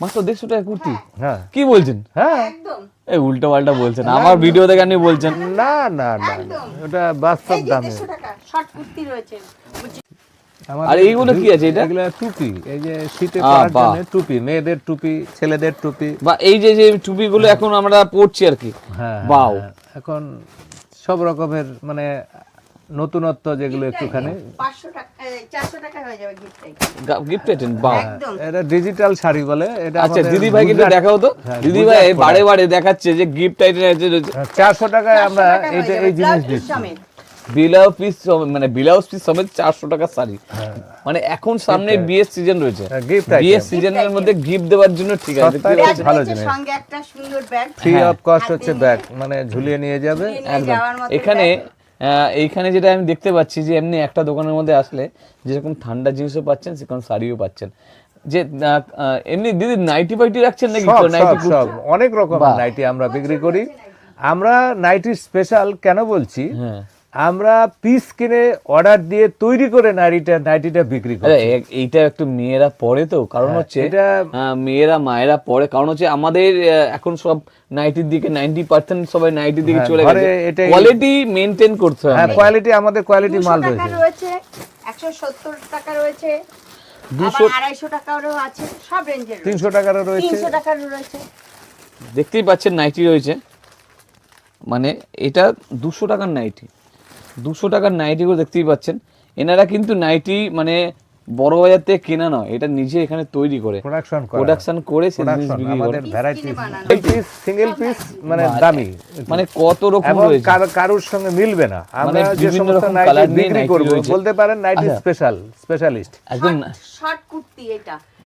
মাত্র দেড়শো টাকা কুর্তি? হ্যাঁ। কি বলছেন? হ্যাঁ। এই উল্টো পাল্টা বলছেন আমার ভিডিও দেখে আপনি বলছেন। না না না ওটা বাস্তব দামে। শর্ট কুর্তি রয়েছে। আর এইগুলো কি আছে এটা? এগুলো টুপি এই যে শীতে পরার জন্য টুপি মেয়েদের টুপি ছেলেদের টুপি। বা এই যে যে টুপিগুলো এখন আমরা পরছি আর কি। হ্যাঁ বাও হ্যাঁ, এখন সব রকমের মানে নতুনত্ব যেগুলো একটুখানি। হয়ে গিফট গিফট আইটেম বাহ। এটা ডিজিটাল শাড়ি বলে এটা আচ্ছা দিদি ভাই কিন্তু দেখাও তো। হ্যাঁ, দিদি ভাই বারে বারে দেখাচ্ছে যে গিফট আইটেম আছে হ্যাঁ, চারশো টাকায় আমরা এইটা এই জিনিস দিচ্ছি। বিলাউ পিস মানে ব্লাউজ পিস সমেত চারশো টাকার শাড়ি। মানে এখন সামনে বিয়ের সিজন রয়েছে। হ্যাঁ, বিয়ের সিজনের মধ্যে গিফট দেওয়ার জন্য ঠিক আছে। ভালো জিনিস। সঙ্গে একটা সুন্দর ব্যাগ ফ্রি হ্যাঁ। অফ কস্ট হচ্ছে ব্যাগ মানে ঝুলিয়ে নিয়ে যাবে। একদম এখানে এইখানে যেটা আমি দেখতে পাচ্ছি যে এমনি একটা দোকানের মধ্যে আসলে যেরকম ঠান্ডা জিনিসও পাচ্ছেন সেরকম শাড়িও পাচ্ছেন। যে এমনি দিদি নাইটি ফাইটি রাখছেন নাকি অনেক রকম নাইটি আমরা বিক্রি করি। আমরা নাইটি স্পেশাল কেন বলছি? হ্যাঁ। আমরা পিস কিনে অর্ডার দিয়ে তৈরি করে নাইটিটা নাইটিটা বিক্রি করি এইটা একটু মেয়েরা পড়ে তো কারণ হচ্ছে হ্যাঁ, এটা- মেয়েরা মায়েরা পড়ে কারণ হচ্ছে আমাদের এখন সব নাইটির দিকে নাইনটি পার্সেন্ট সবাই নাইটির দিকে হ্যাঁ, চলে গেছে। কোয়ালিটি মেনটেন করতে হয় হ্যাঁ কোয়ালিটি আমাদের কোয়ালিটি মাল রয়েছে। একশো সত্তর টাকা রয়েছে দুশো- আড়াইশো টাকারও আছে সব রেঞ্জের তিনশো টাকারও রয়েছে। তিনশো টাকারও রয়েছে। দেখতেই পাচ্ছেন নাইটি রয়েছে। মানে এটা দুশো টাকার নাইটি। দুশো টাকার নাইটি করে দেখতেই পাচ্ছেন। এনারা কিন্তু নাইটি মানে বড় বাজার থেকে কেনা নয় এটা নিজে এখানে তৈরি করে। প্রোডাকশন করা। প্রোডাকশন করে সে জিনিস বিক্রি করে। ভ্যারাইটি পিস সিঙ্গেল পিস মানে দামি। মানে কত রকম রয়েছে। কারোর সঙ্গে মিলবে না। আমরা যে বিভিন্ন সমস্ত রকম নাইটি বিক্রি করব বলতে পারেন নাইটি আচ্ছা। স্পেশাল স্পেশালিস্ট একদম শর্ট কুর্তি এটা।